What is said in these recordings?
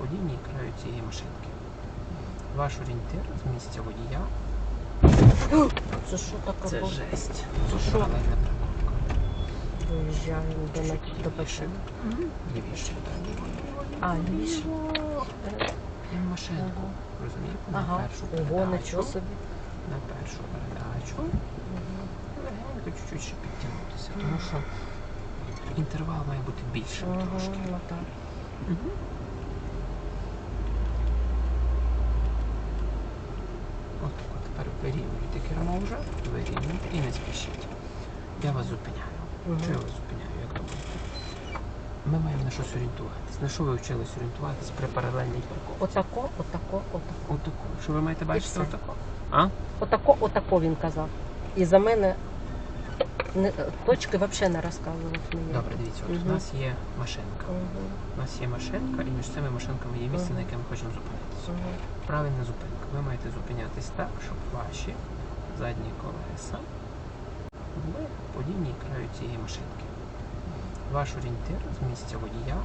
по лінії краю цієї машинки. Ваш орієнтир з місця водія Це що таке це жесть. Це що? Виїжджаємо до до машини. Лівіше. А, лівіше. І машинку. Розумієте? На Ага. першу Ого, передачу. нічого собі. На першу передачу. Легенько чуть-чуть ще підтягнутися, тому що інтервал має бути більшим трошки. Ага, ну так. От так от тепер вирівнюйте кермо вже, вирівнюйте і не спішіть. Я вас зупиняю. Угу. Що я вас зупиняю, як думаєте? Ми маємо на щось орієнтуватись. На що ви вчились орієнтуватись при паралельній парковці? Отако, отако, отако. Отако. Що ви маєте бачити отако? А? Отако, отако він казав. І за мене не, точки взагалі не розказував мені. Добре, дивіться, от у Мгм. нас є машинка. Мгм, У нас є машинка, і між цими машинками є місце, на яке ми хочемо зупинитися. мгм. Правильна зупинка. Ви маєте зупинятись так, щоб ваші задні колеса були по лінії краю цієї машинки. Ваш орієнтир з місця водія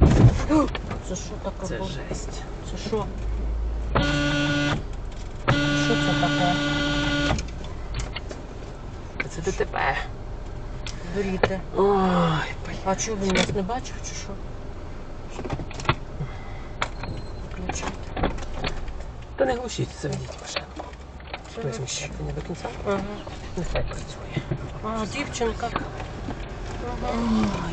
Це що таке це було? жесть. Це що? Що це таке? ДТП. Беріте. Ой. А чого він нас не бачив чи що? Включайте. Та не глушіть, заведіть машинку. Візьміть вообще. щеплення до кінця. Ага. Нехай працює. А, дівчинка. Ага. Ой,